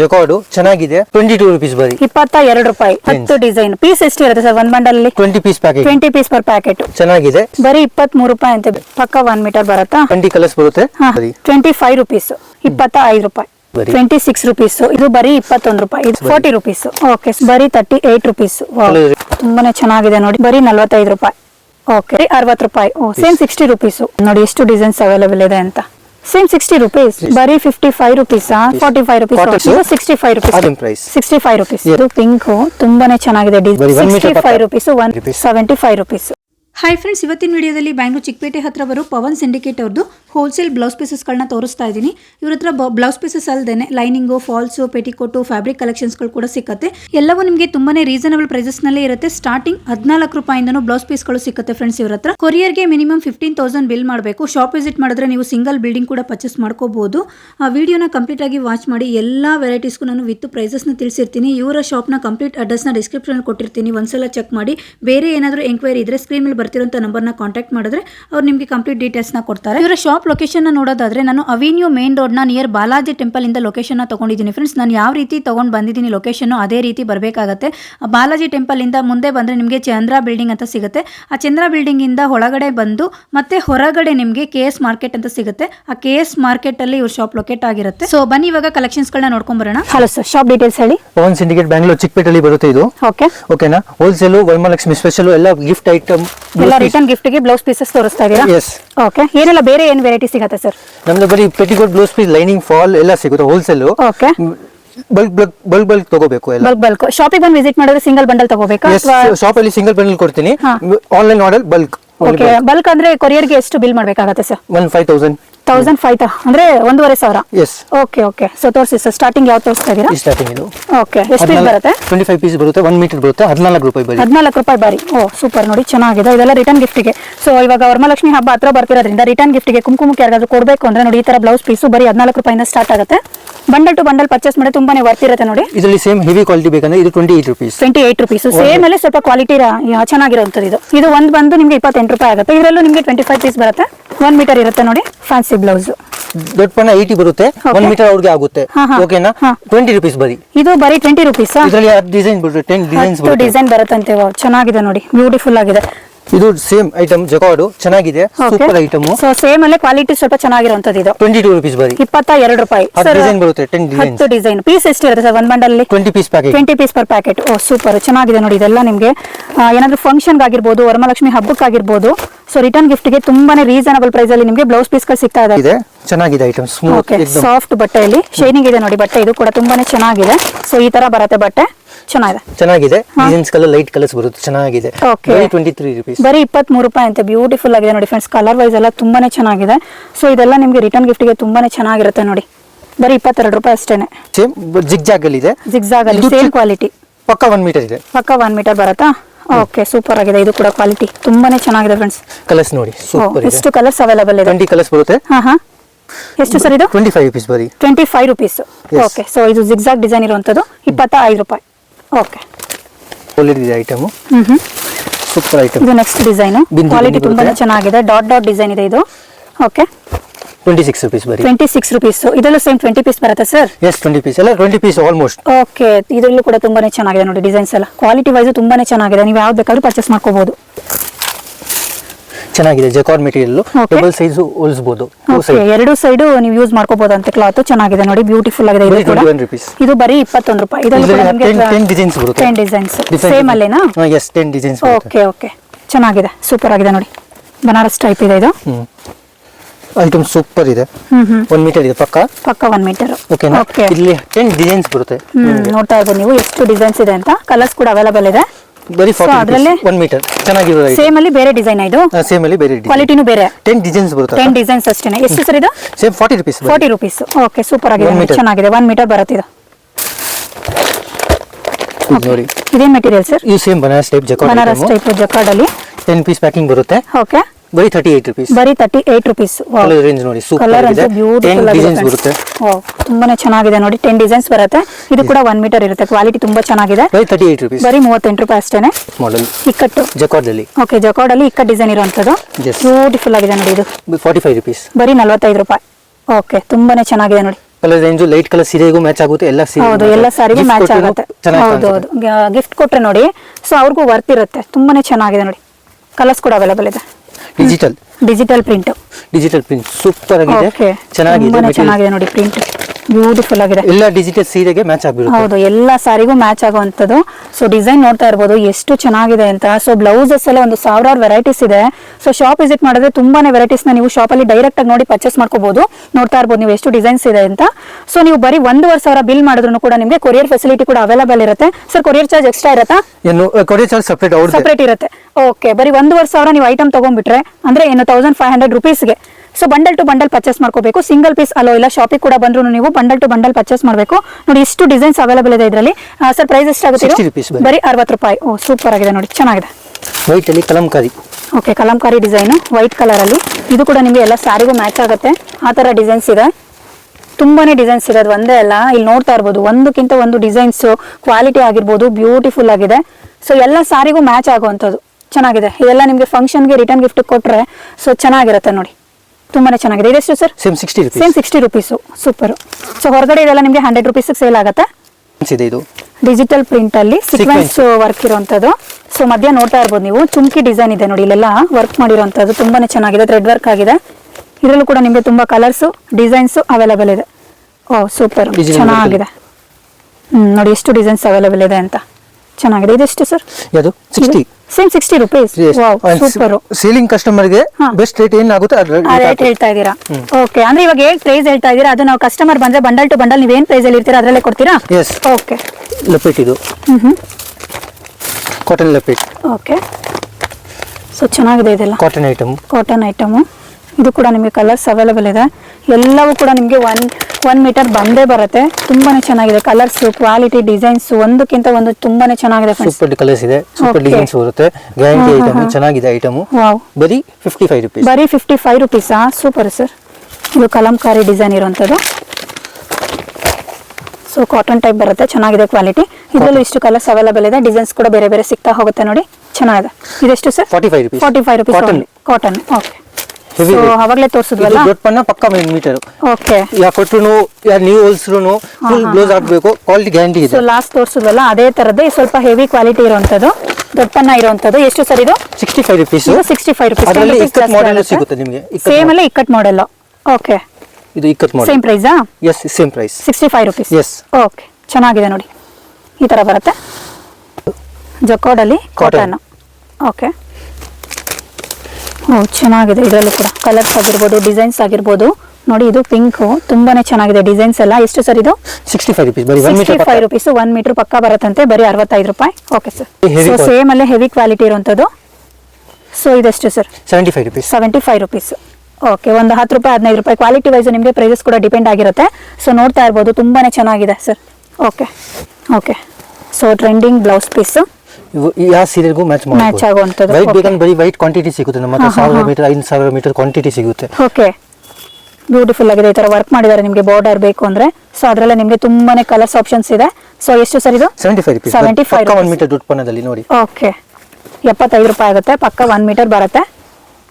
ಜಕಾರ್ಡು ಚೆನ್ನಾಗಿದೆ. Twenty two rupees ಬರೀ. ಇಪ್ಪತ್ತ ಎರಡು ರೂಪಾಯಿ. ಹತ್ತು ಡಿಸೈನ್ ಪೀಸ್ ಎಷ್ಟು ಇರುತ್ತೆ ಸರ್ ಒಂದ್ bundle twenty piece packet twenty piece per packet ಚೆನ್ನಾಗಿದೆ. ಬರೀ ಇಪ್ಪತ್ ಮೂರು ರೂಪಾಯಿ ಅಂತ. ಪಕ್ಕ ಒನ್ ಮೀಟರ್ ಬರುತ್ತಾ? ಟ್ವೆಂಟಿ ಕಲರ್ಸ್ ಬರುತ್ತೆ. ಬರೀ. ಟ್ವೆಂಟಿ ಫೈವ್ ರುಪೀಸ್ ಇಪ್ಪತ್ತ ಐದು ರೂಪಾಯಿ. ಟ್ವೆಂಟಿ ಸಿಕ್ಸ್ ರುಪೀಸ್ ಇದು ಬರೀ ಇಪ್ಪತ್ತೊಂದು ರೂಪಾಯಿ. ಇದು ಫೋರ್ಟಿ ರುಪೀಸ್ ಓಕೆ ಬರೀ ತರ್ಟಿ ಏಟ್ ರುಪೀಸ್ ತುಂಬಾನೇ ಚೆನ್ನಾಗಿದೆ ನೋಡಿ. ಬರೀ ನಲ್ವತ್ತೈದು ರೂಪಾಯಿ. ಓಕೆ ಅರವತ್ತು ರೂಪಾಯಿ. ಓ ಸೇಮ್ ಸಿಕ್ಸ್ಟಿ ರುಪೀಸ್ ನೋಡಿ ಎಷ್ಟು ಡಿಸೈನ್ಸ್ ಅವೈಲೇಬಲ್ ಇದೆ ಅಂತ. ಸೇಮ್ ಸಿಕ್ಸ್ಟಿ ರುಪೀಸ್ ಬರೀ fifty five rupees forty five rupees. Sixty five rupees sixty five rupees. ಇದು ಪಿಂಕ್ ತುಂಬಾನೇ ಚೆನ್ನಾಗಿದೆ. Sixty. Five rupees one seventy five rupees hi friends ಇವತ್ತಿನ ವಿಡಿಯೋದಲ್ಲಿ ಬ್ಯಾಂಗ್ಳೂರ್ ಚಿಕ್ಕಪೇಟೆ ಹತ್ರ ಬರೋ ಪವನ್ ಸಿಂಡಿಕೇಟ್ ಅವ್ರದ್ದು ಹೋಲ್ಸೇಲ್ ಬ್ಲೌಸ್ ಪೀಸಸ್ಗಳನ್ನ ತೋರಿಸ್ತಾ ಇದ್ದೀನಿ. ಇವ್ರ ಹತ್ರ ಬ್ಲೌಸ್ ಪೀಸಸ್ ಅಲ್ಲದೆ ಲೈನಿಂಗು ಫಾಲ್ಸು ಪೆಟಿಕೋಟು ಫ್ಯಾಬ್ರಿಕ್ ಕಲೆಕ್ಷನ್ಸ್ಗಳು ಕೂಡ ಸಿಕ್ಕತ್ತೆ. ಎಲ್ಲವೂ ನಿಮಗೆ ತುಂಬಾನೇ ರೀಸನಬಲ್ ಪ್ರೈಸಸ್ನಲ್ಲೇ ಇರುತ್ತೆ. ಸ್ಟಾರ್ಟಿಂಗ್ ಹದಿನಾಲ್ಕು ರೂಪಾಯಿಂದನೂ ಬ್ಲೌಸ್ ಪೀಸ್ಗಳು ಸಿಕ್ಕತ್ತೆ ಫ್ರೆಂಡ್ಸ್ ಇವ್ರ ಹತ್ರ. ಕೊರಿಯರ್ಗೆ ಮಿನಿಮಮ್ ಫಿಫ್ಟೀನ್ ತೌಸಂಡ್ ಬಿಲ್ ಮಾಡಬೇಕು. ಶಾಪ್ ವಿಸಿಟ್ ಮಾಡಿದ್ರೆ ನೀವು ಸಿಂಗಲ್ ಬಿಲ್ಡಿಂಗ್ ಕೂಡ ಪರ್ಚೇಸ್ ಮಾಡ್ಕೋಬಹುದು ಆ ವಿಡಿಯೋನ ಕಂಪ್ಲೀಟ್ ಆಗಿ ವಾಚ್ ಮಾಡಿ ಎಲ್ಲ ವೆರೈಟೀಸ್ಗೂ ನಾನು ವಿತ್ ಪ್ರೈಸಸ್ನ ತಿಳಿಸಿರ್ತೀನಿ. ಇವರ ಶಾಪ್ನ ಕಂಪ್ಲೀಟ್ ಅಡ್ರೆಸ್ನ ಡಿಸ್ಕ್ರಿಪ್ಷನ್ ಕೊಟ್ಟಿರ್ತೀನಿ. ಒಂದ್ಸಲ ಚೆಕ್ ಮಾಡಿ. ಬೇರೆ ಏನಾದರೂ ಎಂಕ್ವೈರಿ ಇದ್ರೆ ಸ್ಕ್ರೀನ್ ಮೇಲೆ ಬರ್ತಿರೋಂಥ ನಂಬರ್ನ ಕಾಂಟ್ಯಾಕ್ಟ್ ಮಾಡಿದ್ರೆ ಅವ್ರು ನಿಮಗೆ ಕಂಪ್ಲೀಟ್ ಡೀಟೇಲ್ಸ್ನ ಕೊಡ್ತಾರೆ. ಇವರ ಶಾಪ್ ಲೊಕೇಶನ್ ನೋಡೋದಾದ್ರೆ ನಾನು ಅವಿನ್ಯೂ ಮೇನ್ ರೋಡ್ನ ನಿಯರ್ ಬಾಲಾಜಿ ಟೆಂಪಲ್ ಇಂದ ಲೊಕೇಶನ್ ತಗೊಂಡಿದ್ದೀನಿ. ಫ್ರೆಂಡ್ಸ್ ನಾನು ಯಾವ ರೀತಿ ತಗೊಂಡು ಬಂದಿದ್ದೀನಿ ಲೊಕೇಶನ್ ಅದೇ ರೀತಿ ಬರಬೇಕಾಗತ್ತೆ. ಬಾಲಾಜಿ ಟೆಂಪಲ್ ಇಂದ ಮುಂದೆ ಬಂದ್ರೆ ನಿಮಗೆ ಚಂದ್ರ ಬಿಲ್ಡಿಂಗ್ ಅಂತ ಸಿಗುತ್ತೆ. ಆ ಚಂದ್ರ ಬಿಲ್ಡಿಂಗ್ ಇಂದ ಒಳಗಡೆ ಬಂದು ಮತ್ತೆ ಹೊರಗಡೆ ನಿಮಗೆ ಕೆ ಎಸ್ ಮಾರ್ಕೆಟ್ ಅಂತ ಸಿಗುತ್ತೆ. ಆ ಕೆ ಎಸ್ ಮಾರ್ಕೆಟ್ ಅಲ್ಲಿ ಇವ್ರ ಶಾಪ್ ಲೊಕೇಟ್ ಆಗಿರುತ್ತೆ. ಸೊ ಬನ್ನಿ ಇವಾಗ ಕಲೆಕ್ಷನ್ಸ್ ಗಳನ್ನ ನೋಡ್ಕೊಂಡ್ ಬರೋಣ. ಹಲೋ ಸರ್ ಶಾಪ್ ಡೀಟೇಲ್ಸ್ ಹೇಳಿ. ಓನ್ ಸಿಂಡಿಕೇಟ್ ಬ್ಯಾಂಗ್ಳೂರ್ ಚಿಕ್ಕಪೇಟೆಯಲ್ಲಿ ಬರುತ್ತೆ ಇದು. ಓಕೆ ಓಕೆನಾ ಹೋಲ್ಸೇಲು ವೈಮಲಕ್ಷ್ಮಿ ಸ್ಪೆಷಲ್ ಎಲ್ಲ ಗಿಫ್ಟ್ ಐಟಮ್ ಎಲ್ಲ ರಿಟರ್ನ್ ಗಿಫ್ಟ್ಗೆ ಬ್ಲೌಸ್ ಪೀಸಸ್ ತೋರಿಸ್ತಾ ಇದೀರಾ? ಎಸ್ ಓಕೆ ಏನೆಲ್ಲ ಬೇರೆ ಏನು ವೆರೈಟಿ ಸಿಗತ್ತೆ ಸರ್ ನಮ್ದು ಬರೀ petticoat blouse piece lining fall ಎಲ್ಲ ಸಿಗುತ್ತೆ wholesale okay bulk bulk bulk bulk ತಗೋಬೇಕು ಎಲ್ಲ. ಬಲ್ಕ್ ಬಲ್ಕ್ ಶಾಪಿಗೆ ಬಂದು ವಿಸಿಟ್ ಮಾಡಿದ್ರೆ ಸಿಂಗಲ್ ಬಂಡಲ್ ತಗೋಬೇಕಾ? ಶಾಪ್ ಅಲ್ಲಿ ಸಿಂಗಲ್ ಬಂಡಲ್ ಕೊಡ್ತೀನಿ. Online order bulk okay bulk ಅಂದ್ರೆ ಕೊರಿಯರ್ಗೆ ಎಷ್ಟು ಬಿಲ್ ಮಾಡಬೇಕಾಗುತ್ತೆ sir one five thousand thousand five ಅಂದ್ರೆ ಒಂದೂವರೆ ಸಾವಿರ? ಎಸ್ ಓಕೆ ಓಕೆ ಸೊ ತೋರಿಸಿ ಸರ್ ಸ್ಟಾರ್ಟಿಂಗ್ ಯಾವ ತೋರಿಸ್ತಾ ಇದೀರಾ? ಸ್ಟಾರ್ಟಿಂಗ್ ಇದು. ಓಕೆ ಎಷ್ಟು ಪೀಸ್ ಬರುತ್ತೆ? ಟ್ವೆಂಟಿ ಫೈವ್ ಪೀಸ್ ಬರುತ್ತೆ ಒನ್ ಮೀಟರ್ ಬರುತ್ತೆ ಹದಿನಾಲ್ಕು ರೂಪಾಯಿ ಬರಿ ಹದಿನಾಲ್ಕು ರೂಪಾಯಿ ಬಾರಿ. ಓ ಸೂಪರ್ ನೋಡಿ ಚೆನ್ನಾಗಿದೆ. ಇದೆಲ್ಲ ರಿಟರ್ನ್ ಗಿಫ್ಟಿಗೆ ಸೊ ಇವಾಗ ವರಮಲಕ್ಷ್ಮಿ ಹಬ್ಬ ಹತ್ರ ಬರ್ತಿರೋದ್ರಿಂದ ರಿಟರ್ನ್ ಗಿಫ್ಟಿಗೆ ಕುಂಕುಮಕ್ಕೆ ಯಾರಾದರೂ ಕೊಡಬೇಕು ಅಂದ್ರೆ ನೋಡಿ ಈ ತರ ಬ್ಲೌಸ್ ಪೀಸು ಬರೀ ಹದಿನಾಲ್ಕು ರೂಪಾಯಿಂದ ಸ್ಟಾರ್ಟ್ ಆಗುತ್ತೆ. ಬಂಡಲ್ ಟು ಬಂಡಲ್ ಪರ್ಚೇಸ್ ಮಾಡಿ ತುಂಬಾನೇ ವರ್ತ್ ಇರುತ್ತೆ ನೋಡಿ. ಇದರಲ್ಲಿ ಸೇಮ್ ಹೆವಿ ಕ್ವಾಲಿಟಿ ಬೇಕಂದ್ರೆ ಇದು twenty eight rupees twenty eight rupees same ಅಲ್ಲಿ ಸ್ವಲ್ಪ ಕ್ವಾಲಿಟಿ ಚೆನ್ನಾಗಿರೋಂಥದ್ದು ಇದು. ಇದು ಒಂದು ಬಂದು ನಿಮಗೆ ಇಪ್ಪತ್ತೆಂಟು ರೂಪಾಯಿ ಆಗುತ್ತೆ. ಇದರಲ್ಲೂ ನಿಮಗೆ ಟ್ವೆಂಟಿ ಫೈವ್ ಪೀಸ್ ಬರುತ್ತೆ. ಒನ್ ಮೀಟರ್ ಇರುತ್ತೆ ನೋಡಿ. Fancy blouse. ದೊಡ್ಡ ಪನ್ನ ಏಯ್ಟಿ ಬರುತ್ತೆ. ಒನ್ ಮೀಟರ್ ಅವ್ರಿಗೆ ಆಗುತ್ತೆ. ಓಕೆನಾ. ಟ್ವೆಂಟಿ ರುಪೀಸ್ ಬರೀ. ಇದು ಬರೀ ಟ್ವೆಂಟಿ ರುಪೀಸ್ ಇದರಲ್ಲಿ ಡಿಸೈನ್ ಬರುತ್ತೆ ಟೆನ್ ಡಿಸೈನ್ಸ್ ಡಿಸೈನ್ ಬರುತ್ತಂತೆ. ಚೆನ್ನಾಗಿದೆ ನೋಡಿ. ಬ್ಯೂಟಿಫುಲ್ ಆಗಿದೆ. ಇದು ಸೇಮ್ ಐಟಮ್ ಜಕಾರ್ಡ್ ಚೆನ್ನಾಗಿದೆ. ಸೂಪರ್ ಐಟಮ್ ಸೊ ಸೇಮ್ ಅಲ್ಲೇ ಕ್ವಾಲಿಟಿ ಸ್ವಲ್ಪ ಚೆನ್ನಾಗಿರುವಂತದ್ದು ಇದು. ಟ್ವೆಂಟಿ ಟೂ ರುಪೀಸ್ ಬರೀ ಇಪ್ಪತ್ತ ಎರಡು ರೂಪಾಯಿ ಡಿಸೈನ್ ಬರುತ್ತೆ ಟೆನ್ ಹತ್ತು ಡಿಸೈನ್ ಪೀಸ್ ಎಷ್ಟಿರುತ್ತೆ ಸರ್ ಒಂದ್ ಬಂಡಲ್ಲಿ twenty piece packet twenty piece per packet ಓ ಸೂಪರ್ ಚೆನ್ನಾಗಿದೆ ನೋಡಿ ಇದೆಲ್ಲ ನಿಮಗೆ. ಏನಾದ್ರೂ ಫಂಕ್ಷನ್ ಆಗಿರ್ಬೋದು ವರಮಲಕ್ಷ್ಮಿ ಹಬ್ಬಕ್ಕಾಗಿರ್ಬೋದು ಸೊ ರಿಟರ್ನ್ ಗಿಫ್ಟ್ಗೆ ತುಂಬಾನೇ ರೀಸನಬಲ್ ಪ್ರೈಸ್ ಅಲ್ಲಿ ನಿಮಗೆ ಬ್ಲೌಸ್ ಪೀಸ್ ಪೀಸ್ಗಳು ಸಿಗ್ತಾ ಇದೆ. ಚೆನ್ನಾಗಿದೆ ಐಟಮ್ ಸ್ಮೂತ್ ಓಕೆ ಸಾಫ್ಟ್ ಬಟ್ಟೆಯಲ್ಲಿ. ಶೈನಿಂಗ್ ಇದೆ ನೋಡಿ ಬಟ್ಟೆ ಇದು ಕೂಡ ತುಂಬಾನೇ ಚೆನ್ನಾಗಿದೆ. ಸೊ ಈ ತರ ಬರುತ್ತೆ ಬಟ್ಟೆ. ಚೆನ್ನಾಗಿದೆ. ಚೆನ್ನಾಗಿದೆ. ಡಿಸೈನ್ಸ್ ಕಲರ್ ಲೈಟ್ ಕಲರ್ಸ್ ಬರುತ್ತೆ. ಚೆನ್ನಾಗಿದೆ. ಓಕೆ ಬರೀ ಟ್ವೆಂಟಿ ತ್ರೀ ರುಪೀಸ್ ಬರೀ ಇಪ್ಪತ್ಮೂರು ರೂಪಾಯಿ ಅಂತ. ಬ್ಯೂಟಿಫುಲ್ ಆಗಿದೆ ನೋಡಿ ಫ್ರೆಂಡ್ಸ್ ಕಲರ್ ವೈಸ್ ಎಲ್ಲ ತುಂಬಾನೇ ಚೆನ್ನಾಗಿದೆ. ಸೊ ಇದೆಲ್ಲ ನಿಮಗೆ ರಿಟರ್ನ್ ಗಿಫ್ಟ್ಗೆ ತುಂಬಾನೇ ಚೆನ್ನಾಗಿರುತ್ತೆ ನೋಡಿ. ಬರೀ ಇಪ್ಪತ್ತೆರಡು ರೂಪಾಯಿ ಅಷ್ಟೇನೆ. ಸೇಮ್ ಜಿಗ್ ಜಾಗ್ ಅಲ್ಲಿ ಇದೆ. ಜಿಗ್ಜಾಗ್ ಅಲ್ಲಿ ಸೇಮ್ ಕ್ವಾಲಿಟಿ ಪಕ್ಕ ಒನ್ ಮೀಟರ್ ಇದೆ. ಪಕ್ಕ ಒನ್ ಮೀಟರ್ ಬರುತ್ತಾ? ಓಕೆ ಸೂಪರ್ ಆಗಿದೆ. ಇದು ಕೂಡ ಕ್ವಾಲಿಟಿ ತುಂಬಾನೇ ಚೆನ್ನಾಗಿದೆ ಫ್ರೆಂಡ್ಸ್ ಕಲರ್ಸ್ ನೋಡಿ ಸೂಪರ್ ಇದೆ. ಎಷ್ಟು ಕಲರ್ಸ್ ಅವೈಲೇಬಲ್ ಇದೆ? ಟ್ವೆಂಟಿ ಕಲರ್ಸ್ ಬರುತ್ತೆ? ಹಾ ಹಾ. ಎಷ್ಟು ಸರ್ ಇದು? ಟ್ವೆಂಟಿ ಫೈವ್ ರುಪೀಸ್ ಬರೀ. Twenty five rupees okay so ಇದು ಜಿಗ್ಜಾಗ್ ಡಿಸೈನ್ ಇಪ್ಪತ್ತ ಐದು ರೂಪಾಯಿ. ಓಕೆ ಒಳ್ಳೆದಿದೆ ಐಟಮ್ ಹ್ಮ್ ಸೂಪರ್ ಐಟಮ್ ಇದು ನೆಕ್ಸ್ಟ್ ಡಿಸೈನ್ ಕ್ವಾಲಿಟಿ ತುಂಬಾನೇ ಚೆನ್ನಾಗಿದೆ. ಡಾಟ್ ಡಾಟ್ ಡಿಸೈನ್ ಇದೆ ಇದು. ಓಕೆ ಟ್ವೆಂಟಿ ಸಿಕ್ಸ್ ರುಪೀಸ್ ಬರೀ. ಟ್ವೆಂಟಿ ಸಿಕ್ಸ್ ರುಪೀಸ್ ಇದರಲ್ಲೂ ಸೇಮ್ ಟ್ವೆಂಟಿ ಪೀಸ್ ಬರುತ್ತೆ ಸರ್ ಎಸ್ ಟ್ವೆಂಟಿ ಪೀಸ್ ಎಲ್ಲ ಟ್ವೆಂಟಿ ಪೀಸ್ ಆಲ್ಮೋಸ್ಟ್ ಓಕೆ ಇದರಲ್ಲೂ ಕೂಡ ತುಂಬಾನೇ ಚೆನ್ನಾಗಿದೆ ನೋಡಿ ಡಿಸೈನ್ಸ್ ಎಲ್ಲ. ಕ್ವಾಲಿಟಿ ವೈಸ್ ತುಂಬಾನೇ ಚೆನ್ನಾಗಿದೆ. ನೀವು ಯಾವ್ದು ಬೇಕಾದ್ರೂ ಪರ್ಚೇಸ್ ಮಾಡ್ಕೋಬಹುದು ಚೆನ್ನಾಗಿದೆ ಜಕಾರ್ ಮೆಟೀರಿಯಲ್. ಡಬಲ್ ಸೈಜ್ ಹೋಲಿಸಬಹುದು ಎರಡು ಸೈಡ್ ನೀವು ಯೂಸ್ ಮಾಡ್ಕೋಬಹುದು ಅಂತ ಕ್ಲಾತ್ ಚೆನ್ನಾಗಿದೆ ನೋಡಿ ಬ್ಯೂಟಿಫುಲ್ ಆಗಿದೆ ಇದು ಬರೀ ಕೂಡ. ಇದು ಬರೀ ಇಪ್ಪತ್ತೊಂದು ರೂಪಾಯಿ. ಇದರಲ್ಲಿ ಕೂಡ 10 10 designs ಬರುತ್ತೆ. Ten designs same ಅಲ್ಲೇನಾ? Yes ten designs okay okay ಚೆನ್ನಾಗಿದೆ. ಸೂಪರ್ ಆಗಿದೆ ನೋಡಿ. ಬನಾರಸ್ ಟೈಪ್ ಇದೆ ಇದು. ಐಟಮ್ ಸೂಪರ್ ಇದೆ. ಒನ್ ಮೀಟರ್ ಇದೆ ಪಕ್ಕ? ಪಕ್ಕ ಒನ್ ಮೀಟರ್ ಓಕೆನಾ ಓಕೆ ಇಲ್ಲಿ ಟೆನ್ ಡಿಸೈನ್ಸ್ ಬರುತ್ತೆ ನೋಡ್ತಾ ಇದ್ದೀವಿ ನೀವು ಎಷ್ಟು ಡಿಸೈನ್ಸ್ ಇದೆ ಅಂತ. ಕಲರ್ಸ್ ಕೂಡ ಅವೈಲೇಬಲ್ ಇದೆ. ಬರೀ ಅದ್ರಲ್ಲೇ- ಒನ್ ಮೀಟರ್ ಚೆನ್ನಾಗಿದೆ ಸೇಮ್ ಅಲ್ಲಿ ಬೇರೆ ಡಿಸೈನ್ ಇದು? ಸೇಮ್ ಅಲ್ಲಿ ಬೇರೆ ಕ್ವಾಲಿಟಿನೂ ಬೇರೆ. ಟೆನ್ ಡಿಸೈನ್ಸ್ ಬರುತ್ತೆ ಟೆನ್ ಡಿಸೈನ್ಸ್ ಅಷ್ಟೇ ಎಷ್ಟು ಸರ್ ಇದು? Same forty rupees forty rupees okay super ಆಗಿದೆ. ಚೆನ್ನಾಗಿದೆ. ಒನ್ ಮೀಟರ್ ಬರುತ್ತೆ ಇದು. ನೋಡಿ. ಇದೇ ಮೆಟೀರಿಯಲ್ ಸರ್ ಇದು same Banaras type Banaras jacquard type jacquard ಅಲ್ಲಿ. ಟೆನ್ ಪೀಸ್ ಪ್ಯಾಕಿಂಗ್ ಬರುತ್ತೆ. ಓಕೆ ಬರೀ ತರ್ಟಿ ಏಟ್ ರುಪೀಸ್ ಬರೀ ತರ್ಟಿ ಏಟ್ ರುಪೀಸ್ ರೇಂಜ್ ನೋಡಿ ಸೂಪರ್ ಕಲರ್ ಆಗಿದೆ. ಅಂತೂ ಟೆನ್ ಬ್ಯೂಟಿಫುಲ್ ಡಿಸೈನ್ಸ್ ಬರುತ್ತೆ. ತುಂಬಾನೇ ಚೆನ್ನಾಗಿದೆ ನೋಡಿ. ಟೆನ್ ಡಿಸೈನ್ಸ್ ಬರುತ್ತೆ. ಇದು ಕೂಡ ಒನ್ ಮೀಟರ್ ಇರುತ್ತೆ. ಕ್ವಾಲಿಟಿ ತುಂಬಾ ಚೆನ್ನಾಗಿದೆ. ಬರೀ ತರ್ಟಿ ಏಟ್ ರುಪೀಸ್ ಬರೀ ಮೂವತ್ತೆಂಟು ರೂಪಾಯಿ ಅಷ್ಟೇನೆ model ikkat. Jacquard okay jacquard ikkat ಇಕ್ಕ design ಇರುವಂತದ್ದು. ಬ್ಯೂಟಿಫುಲ್ ಆಗಿದೆ ನೋಡಿ ಇದು. ಫಾರ್ಟಿ ಫೈವ್ ರುಪೀಸ್ ಬರೀ ನಲ್ವತ್ತೈದು ರೂಪಾಯಿ. ಓಕೆ ತುಂಬಾನೇ ಚೆನ್ನಾಗಿದೆ ನೋಡಿ. ಕಲರ್ ರೇಂಜ್ ಲೈಟ್ ಕಲರ್ ಸೀರೆಗೂ ಮ್ಯಾಚ್ ಆಗುತ್ತೆ. ಎಲ್ಲ ಸೀರೆ ಹೌದು ಎಲ್ಲ ಸಾರಿಗೂ ಮ್ಯಾಚ್ ಆಗುತ್ತೆ. ಚೆನ್ನಾಗಿ ಹೌದು ಹೌದು ಗಿಫ್ಟ್ ಕೊಟ್ರೆ ನೋಡಿ ಸೊ ಅವ್ರಿಗೂ ವರ್ತ್ ಇರುತ್ತೆ. ತುಂಬಾನೇ ಚೆನ್ನಾಗಿದೆ ನೋಡಿ. ಕಲರ್ಸ್ ಕೂಡ ಅವೈಲೇಬಲ್ ಇದೆ. Digital digital print digital print super ಆಗಿದೆ ಚೆನ್ನಾಗಿದೆ ಚೆನ್ನಾಗಿದೆ ನೋಡಿ ಪ್ರಿಂಟ್ ಬ್ಯೂಟಿಫುಲ್ ಆಗಿದೆ. ಎಲ್ಲ ಡಿಜಿಟಲ್ ಸೀರೆಗೆ ಮ್ಯಾಚ್ ಆಗ್ಬಿಡುತ್ತೆ. ಹೌದು ಎಲ್ಲ ಸಾರಿಗೂ ಮ್ಯಾಚ್ ಆಗುವಂಥದ್ದು. ಸೊ ಡಿಸೈನ್ ನೋಡ್ತಾ ಇರ್ಬೋದು ಎಷ್ಟು ಚೆನ್ನಾಗಿದೆ ಅಂತ. ಸೊ ಬ್ಲೌಸಸ್ ಎಲ್ಲ ಒಂದು ಸಾವಿರಾರು ವೆರೈಟೀಸ್ ಇದೆ. ಸೊ ಶಾಪ್ ವಿಸಿಟ್ ಮಾಡಿದ್ರೆ ತುಂಬಾನೇ ವೆರೈಟೀಸ್ನ ನೀವು ಶಾಪ್ ಅಲ್ಲಿ ಡೈರೆಕ್ಟ್ ಆಗಿ ನೋಡಿ ಪರ್ಚೇಸ್ ಮಾಡ್ಕೋಬಹುದು ನೋಡ್ತಾ ಇರ್ಬೋದು ನೀವು ಎಷ್ಟು ಡಿಸೈನ್ಸ್ ಇದೆ ಅಂತ. ಸೊ ನೀವು ಬರೀ ಒಂದೂವರೆ ಸಾವಿರ ಬಿಲ್ ಮಾಡಿದ್ರು ಕೂಡ ನಿಮಗೆ ಕೊರಿಯರ್ ಫೆಸಿಲಿಟಿ ಕೂಡ ಅವೈಲೇಬಲ್ ಇರುತ್ತೆ. ಸರ್ ಕೊರಿಯರ್ ಚಾರ್ಜ್ ಎಕ್ಸ್ಟ್ರಾ ಇರುತ್ತಾ? ಏನು ಕೊರಿಯರ್ ಚಾರ್ಜ್ ಸಪ್ರೇಟ್ ಸಪರೇಟ್ ಇರುತ್ತೆ. ಓಕೆ ಬರೀ ಒಂದೂವರೆ ಸಾವಿರ ನೀವು ಐಟಮ್ ತಗೊಂಡ್ಬಿಟ್ರೆ ಅಂದ್ರೆ ಏನು thousand five hundred ರುಪೀಸ್ಗೆ so bundle two bundle purchase ಮಾಡ್ಕೋಬೇಕು. ಸಿಂಗಲ್ ಪೀಸ್ ಅಲೋ ಇಲ್ಲ ಶಾಪಿಗೆ ಕೂಡ ಬಂದ್ರು ನೀವು ಬಂಡಲ್ ಟು ಬಂಡಲ್ ಪರ್ಚೇಸ್ ಮಾಡಬೇಕು. ನೋಡಿ ಇಷ್ಟು ಡಿಸೈನ್ಸ್ ಅವೈಲೇಬಲ್ ಇದೆ ಇದರಲ್ಲಿ. ಸರ್ ಪ್ರೈಸ್ ಎಷ್ಟಾಗುತ್ತೆ 60 rupees ಬರೀ. ಬರೀ ಅರವತ್ತು ರೂಪಾಯಿ. ಓ ಸೂಪರ್ ಆಗಿದೆ ನೋಡಿ ಚೆನ್ನಾಗಿದೆ. ವೈಟ್ ಅಲ್ಲಿ Kalamkari. Okay Kalamkari design white colour ಅಲ್ಲಿ. ಇದು ಕೂಡ ನಿಮಗೆ ಎಲ್ಲ ಸ್ಯಾರಿಗೂ ಮ್ಯಾಚ್ ಆಗುತ್ತೆ. ಆ ತರ ಡಿಸೈನ್ಸ್ ಇದೆ. ತುಂಬಾನೇ ಡಿಸೈನ್ಸ್ ಇರೋದು ಒಂದೇ ಅಲ್ಲ. ಇಲ್ಲಿ ನೋಡ್ತಾ ಇರ್ಬೋದು ಒಂದಕ್ಕಿಂತ ಒಂದು ಡಿಸೈನ್ಸ್ ಕ್ವಾಲಿಟಿ ಆಗಿರ್ಬೋದು ಬ್ಯೂಟಿಫುಲ್ ಆಗಿದೆ. ಸೊ ಎಲ್ಲ ಸಾರಿಗೂ ಮ್ಯಾಚ್ ಆಗುವಂಥದ್ದು. ಚೆನ್ನಾಗಿದೆ. ಇದೆಲ್ಲ ನಿಮಗೆ ಫಂಕ್ಷನ್ಗೆ ರಿಟರ್ನ್ ಗಿಫ್ಟ್ ಕೊಟ್ಟರೆ ಸೊ ಚೆನ್ನಾಗಿರುತ್ತೆ ನೋಡಿ. ತುಂಬಾನೇ ಚೆನ್ನಾಗಿದೆ. ಇದೆಷ್ಟು sir? Same sixty rupees same sixty rupees super so ಹೊರಗಡೆ ಇದೆಲ್ಲ ನಿಮಗೆ ಹಂಡ್ರೆಡ್ ರುಪೀಸ್ ಸೇಲ್ ಆಗುತ್ತೆ? ಇದೆ ಇದು. ಡಿಜಿಟಲ್ ಪ್ರಿಂಟ್ ಅಲ್ಲಿ ಸೀಕ್ವೆನ್ಸ್ ವರ್ಕ್ ಇರುವಂತದ್ದು. ಸೊ ಮಧ್ಯ ನೋಡ್ತಾ ಇರ್ಬೋದು ನೀವು. ಚುಮ್ಕಿ ಡಿಸೈನ್ ಇದೆ ನೋಡಿ ಇಲ್ಲೆಲ್ಲ ವರ್ಕ್ ಮಾಡಿರುವಂತದ್ದು. ತುಂಬಾನೇ ಚೆನ್ನಾಗಿದೆ. ಥ್ರೆಡ್ ವರ್ಕ್ ಆಗಿದೆ. ಇದರಲ್ಲೂ ಕೂಡ ನಿಮಗೆ ತುಂಬಾ ಕಲರ್ಸ್ ಡಿಸೈನ್ಸ್ ಅವೈಲೇಬಲ್ ಇದೆ. ಓ ಸೂಪರ್ ಚೆನ್ನಾಗಿದೆ. ಹ್ಮ್ ನೋಡಿ ಎಷ್ಟು ಡಿಸೈನ್ಸ್ ಅವೈಲೇಬಲ್ ಇದೆ ಅಂತ. ಚೆನ್ನಾಗಿದೆ. ಇದೆಷ್ಟು ಸರ್? ಇದು? Sixty same sixty rupees super selling ಕಸ್ಟಮರ್ಗೆ ಬೆಸ್ಟ್ ರೇಟ್ ಏನಾಗುತ್ತೆ ರೇಟ್ ಹೇಳ್ತಾ ಇದ್ದೀರಾ? ಓಕೆ ಅಂದ್ರೆ ಇವಾಗ ಏನ್ ಪ್ರೈಸ್ ಹೇಳ್ತಾ ಇದ್ದೀರಾ? ಅದು ನಾವು ಕಸ್ಟಮರ್ ಬಂದ್ರೆ ಬಂಡಲ್ ಟು ಬಂಡಲ್ ನೀವೇನ್ ಪ್ರೈಸ್ ಅಲ್ಲಿ ಇರ್ತೀರಾ? ಅದ್ರಲ್ಲೇ ಕೊಡ್ತೀರಾ? ಎಸ್ ಓಕೆ ಲಪೇಟ್ ಇದು. ಹ್ಮ್ ಹ್ಮ್ ಕಾಟನ್ ಲಪೇಟ್ ಓಕೆ ಸೊ ಚೆನ್ನಾಗಿದೆ ಇದೆಲ್ಲ. ಕಾಟನ್ ಐಟಮ್ ಕಾಟನ್ ಐಟಮು ಇದು ಕೂಡ ನಿಮಗೆ ಕಲರ್ಸ್ ಅವೈಲೇಬಲ್ ಇದೆ. ಎಲ್ಲವೂ ಕೂಡ ನಿಮಗೆ ಒನ್ ಒನ್ ಮೀಟರ್ ಬಂದೇ ಬರುತ್ತೆ. ತುಂಬಾನೇ ಚೆನ್ನಾಗಿದೆ ಕಲರ್ಸ್ ಕ್ವಾಲಿಟಿ ಡಿಸೈನ್ಸ್ ಒಂದಕ್ಕಿಂತ ಒಂದು ತುಂಬಾನೇ ಚೆನ್ನಾಗಿದೆ ಫ್ರೆಂಡ್ಸ್ ಸೂಪರ್ ಕಲರ್ಸ್ ಇದೆ. ಸೂಪರ್. ಡಿಸೈನ್ಸ್ ಬರುತ್ತೆ. ಗ್ಯಾರಂಟಿ ಐಟಮ್ ಚೆನ್ನಾಗಿದೆ ಐಟಮ್ ಬರೀ ಫಿಫ್ಟಿ ಫೈವ್ ರುಪೀಸ್ ಬರೀ ಫಿಫ್ಟಿ ಫೈವ್ ರುಪೀಸಾ ಸೂಪರ್ ಸರ್ ಇದು ಕಲಂಕಾರಿ ಡಿಸೈನ್ ಇರುವಂಥದ್ದು ಸೊ ಕಾಟನ್ ಟೈಪ್ ಬರುತ್ತೆ. ಚೆನ್ನಾಗಿದೆ ಕ್ವಾಲಿಟಿ ಇದರಲ್ಲೂ ಇಷ್ಟು ಕಲರ್ಸ್ ಅವೈಲೇಬಲ್ ಇದೆ. ಡಿಸೈನ್ಸ್ ಕೂಡ ಬೇರೆ ಬೇರೆ ಸಿಗ್ತಾ ಹೋಗುತ್ತೆ ನೋಡಿ. ಚೆನ್ನಾಗಿದೆ. ಇದೆಷ್ಟು sir 45 five forty five rupees. Cotton okay so ಅವಾಗಲೇ ತೋರಿಸಿದ್ವಲ್ಲ? ಪನ್ನ ಪಕ್ಕ ಮೀಟರ್ ಓಕೆ ಯಾ ಕೊಟ್ರು ಯಾ ನೀವು ಹೊಲ್ಸ್ರು ಫುಲ್ ಬ್ಲೌಸ್ ಹಾಕ್ಬೇಕು ಕ್ವಾಲಿಟಿ ಗ್ಯಾರಂಟಿ ಸೊ ಇದೆ. ಲಾಸ್ಟ್ ತೋರಿಸಿದ್ವಲ್ಲ ಅದೇ ತರದ್ದು ಸ್ವಲ್ಪ ಹೆವಿ ಕ್ವಾಲಿಟಿ ಇರುವಂತದ್ದು ದೊಡ್ಡಪನ್ನ ಇರುವಂತದ್ದು ಎಷ್ಟು ಸರ್ ಇದು? Sixty five rupees sixty five rupees ಅದರಲ್ಲಿ ಮಾಡೆಲ್ ಸಿಗುತ್ತೆ ನಿಮಗೆ. ಸೇಮ್ ಅಲ್ಲ ಇಕ್ಕಟ್ ಮಾಡೆಲ್ ಓಕೆ ಇದು ikat same model ಪ್ರೈಸಾ yes same price sixty five rupees yes okay ಚೆನ್ನಾಗಿದೆ ನೋಡಿ. ಈ ತರ ಬರುತ್ತೆ. ಜೊಕೋಡಲ್ಲಿ. ಕಾಟನ್ ಓಕೆ ಓ ಚೆನ್ನಾಗಿದೆ. ಇದರಲ್ಲೂ ಕೂಡ ಕಲರ್ಸ್ ಆಗಿರ್ಬೋದು ಡಿಸೈನ್ಸ್ ಆಗಿರ್ಬೋದು. ನೋಡಿ ಇದು ಪಿಂಕ್ ತುಂಬಾನೇ ಚೆನ್ನಾಗಿದೆ ಡಿಸೈನ್ಸ್ ಎಲ್ಲ. ಎಷ್ಟು ಸರ್ ಇದು? ಸಿಕ್ಸ್ಟಿ ಫೈವ್ ರುಪೀಸ್ ಬರೀ one sixty metre five rupees one metre ಪಕ್ಕ ಬರುತ್ತಂತೆ. ಬರೀ ಅರವತ್ತೈದು ರೂಪಾಯಿ. Okay sir so. ಸೇಮ್ ಅಲ್ಲೇ ಹೆವಿ ಕ್ವಾಲಿಟಿ ಇರುವಂಥದ್ದು ಸೊ ಇದೆಷ್ಟು sir seventy five rupees seventy five rupees okay ಒಂದು ಹತ್ತು ರೂಪಾಯಿ ಹದಿನೈದು ರೂಪಾಯಿ. ಕ್ವಾಲಿಟಿ ವೈಸ್ ನಿಮಗೆ ಪ್ರೈಸಸ್ ಕೂಡ ಡಿಪೆಂಡ್ ಆಗಿರುತ್ತೆ. ಸೊ ನೋಡ್ತಾ ಇರ್ಬೋದು. ತುಂಬಾನೇ ಚೆನ್ನಾಗಿದೆ sir okay okay so trending blouse piece ಇವು ಯಾವ ಸೀರೆಗೂ ಮ್ಯಾಚ್ ಮ್ಯಾಚ್ ಆಗುವಂಥದ್ದು, ವೈಟ್ okay. ಬೇಕಂದ್ರೆ ಬರೀ ವೈಟ್ ಕ್ವಾಂಟಿಟಿ ಸಿಗುತ್ತೆ. ನಮ್ಮ ಹತ್ರ ಸಾವಿರ ಮೀಟರ್ ಐದು ಸಾವಿರ ಮೀಟರ್ ಕ್ವಾಂಟಿಟಿ ಸಿಗುತ್ತೆ. ಓಕೆ ಬ್ಯೂಟಿಫುಲ್ ಆಗಿದೆ. ಈ ತರ ವರ್ಕ್ ಮಾಡಿದ್ದಾರೆ. ನಿಮಗೆ ಬಾರ್ಡರ್ ಬೇಕು ಅಂದ್ರೆ. ಸೊ ಅದರಲ್ಲೇ ನಿಮಗೆ ತುಂಬಾನೇ ಕಲರ್ಸ್ ಆಪ್ಷನ್ಸ್ ಇದೆ. ಸೊ ಎಷ್ಟು ಸರ್ ಇದು? ಸೆವೆಂಟಿ ಫೈವ್ ರುಪೀಸ್ 75 ಪಕ್ಕ rupees. ಮೀಟರ್ ಉತ್ಪನ್ನದಲ್ಲಿ ನೋಡಿ. ಓಕೆ ಎಪ್ಪತ್ತೈದು ರೂಪಾಯಿ ಆಗುತ್ತೆ. ಪಕ್ಕ ಒನ್ ಮೀಟರ್ ಬರುತ್ತೆ.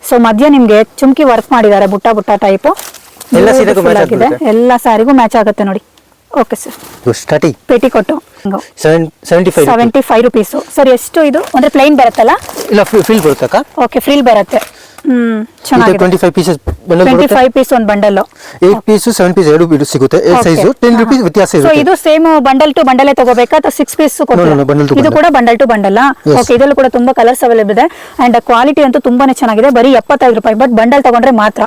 ಸೊ ಮಧ್ಯ ನಿಮಗೆ ಚುಮ್ಕಿ ವರ್ಕ್ ಮಾಡಿದ್ದಾರೆ. ಬುಟ್ಟ ಬುಟ್ಟ ಟೈಪ್ ಎಲ್ಲ ಸೀರೆಗೂ match ಆಗ್ಬಿಡುತ್ತೆ. ಎಲ್ಲ ಸಾರಿಗೂ ಮ್ಯಾಚ್ ಆಗುತ್ತೆ ನೋಡಿ. ಓಕೆ ಸರ್ ಸ್ಟಾರ್ಟಿಂಗ್ ಪೇಟಿ ಕೊಟ್ಟು seven seventy five seventy five rupees sir ಎಷ್ಟು ಇದು? ಅಂದ್ರೆ ಪ್ಲೈನ್ ಬರುತ್ತಲ್ಲ? ಇಲ್ಲ ಫೀಲ್ ಬರುತ್ತಕ್ಕ ಓಕೆ ಫ್ರೀಲ್ ಬರುತ್ತೆ. ಹ್ಮ್ ಚೆನ್ನಾಗಿದೆ. Twenty five pieces twenty five piece ಒಂದು bundle eight piece seven piece ಎರಡು ಇದು ಸಿಗುತ್ತೆ. ಸೈಜು ಟೆನ್ ರುಪೀಸ್ ವ್ಯತ್ಯಾಸ ಸೊ ಇದು ಸೇಮ್ ಬಂಡಲ್ ಟು ಬಂಡಲೇ ತಗೋಬೇಕಾ? ಅಥವಾ ಸಿಕ್ಸ್ ಪೀಸ್ ಇದು ಕೂಡ ಬಂಡಲ್ ಟು ಬಂಡಲ್. ಓಕೆ ಇದರಲ್ಲೂ ಕೂಡ ತುಂಬಾ ಕಲರ್ಸ್ ಅವೈಲೇಬಲ್ ಇದೆ. ಅಂಡ್ ಕ್ವಾಲಿಟಿ ಅಂತೂ ತುಂಬಾನೇ ಚೆನ್ನಾಗಿದೆ. ಬರೀ ಎಪ್ಪತ್ತೈದು ರೂಪಾಯಿ ಬಟ್ ಬಂಡಲ್ ತಗೊಂಡ್ರೆ ಮಾತ್ರ.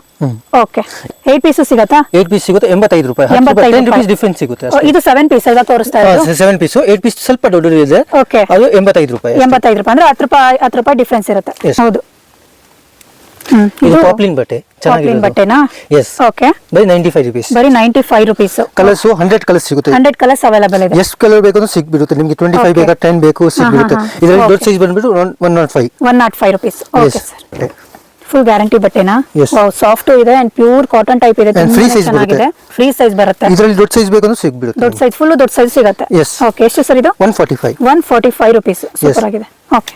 ಓಕೆ ಏಟ್ ಪೀಸ್ ಸಿಗುತ್ತಾ? ಏಟ್ ಪೀಸ್ ಸಿಗುತ್ತೆ ಎಂಬತ್ತೈದು ರೂಪಾಯಿ. ಎಂಬತ್ತೈದು ರುಪೀಸ್. ಡಿಫ್ರೆನ್ಸ್ ಸಿಗುತ್ತೆ ಇದು ಸೆವೆನ್ ಪೀಸ್ ಅಲ್ವಾ ತೋರಿಸ್ತಾ ಇರೋದು? ಸೆವೆನ್ ಪೀಸ್ ಏಟ್ ಪೀಸ್ ಸ್ವಲ್ಪ ದೊಡ್ಡದು ಇದೆ Okay. ಅದು ಎಂಬತ್ತೈದು ರೂಪಾಯಿ. ಎಂಬತ್ತೈದು ರೂಪಾಯಿ ಅಂದ್ರೆ ಹತ್ತು ರೂಪಾಯಿ ಹತ್ತು ರೂಪಾಯಿ ಡಿಫ್ರೆನ್ಸ್ ಇರುತ್ತೆ. ಹೌದು. ಇದು ಪಾಪ್ಲಿನ್ ಬಟ್ಟೆ. ಪಾಪ್ಲಿನ್ ಬಟ್ಟೆನಾ? ಎಸ್ ಓಕೆ ಬರೀ ನೈಂಟಿ ಫೈವ್ ರುಪೀಸ್ ಬರೀ ninety five rupees colours hundred colours ಸಿಗುತ್ತೆ. ಹಂಡ್ರೆಡ್ ಕಲರ್ಸ್ ಅವೈಲೇಬಲ್ ಇದೆ. ಎಷ್ಟು ಕಲರ್ ಬೇಕು ಅಂದ್ರೆ ಸಿಗ್ಬಿಡುತ್ತೆ. ನಿಮಗೆ ಟ್ವೆಂಟಿ ಫೈವ್. ಬೇಕಾ ಟೆನ್ ಬೇಕು ಸಿಗ್ಬಿಡುತ್ತೆ. ಇದರಲ್ಲಿ ದೊಡ್ಡ. ಸೈಜ್ ಬಂದ್ಬಿಟ್ಟು one nought five one nought five rupees okay sir full guarantee ಬಟ್ಟೆನಾ. Soft ಇದೆ ಅಂಡ್ ಪ್ಯೂರ್ ಕಾಟನ್ ಟೈಪ್ ಇದೆ. ಫ್ರೀ ಸೈಜ್ ಬರುತ್ತೆ. ಫ್ರೀ ಸೈಜ್ ಬರುತ್ತೆ. ಇದರಲ್ಲಿ ದೊಡ್ಡ ಸೈಜ್ ಬೇಕಂದ್ರೆ ಸಿಗ್ಬಿಡುತ್ತೆ ದೊಡ್ಡ ಸೈಜ್ ಫುಲ್ ದೊಡ್ಡ ಸೈಜ್ ಸಿಗುತ್ತೆ. ಓಕೆ ಎಷ್ಟು ಸರ್ ಇದು? One forty five one forty five rupees super ಆಗಿದೆ. ಓಕೆ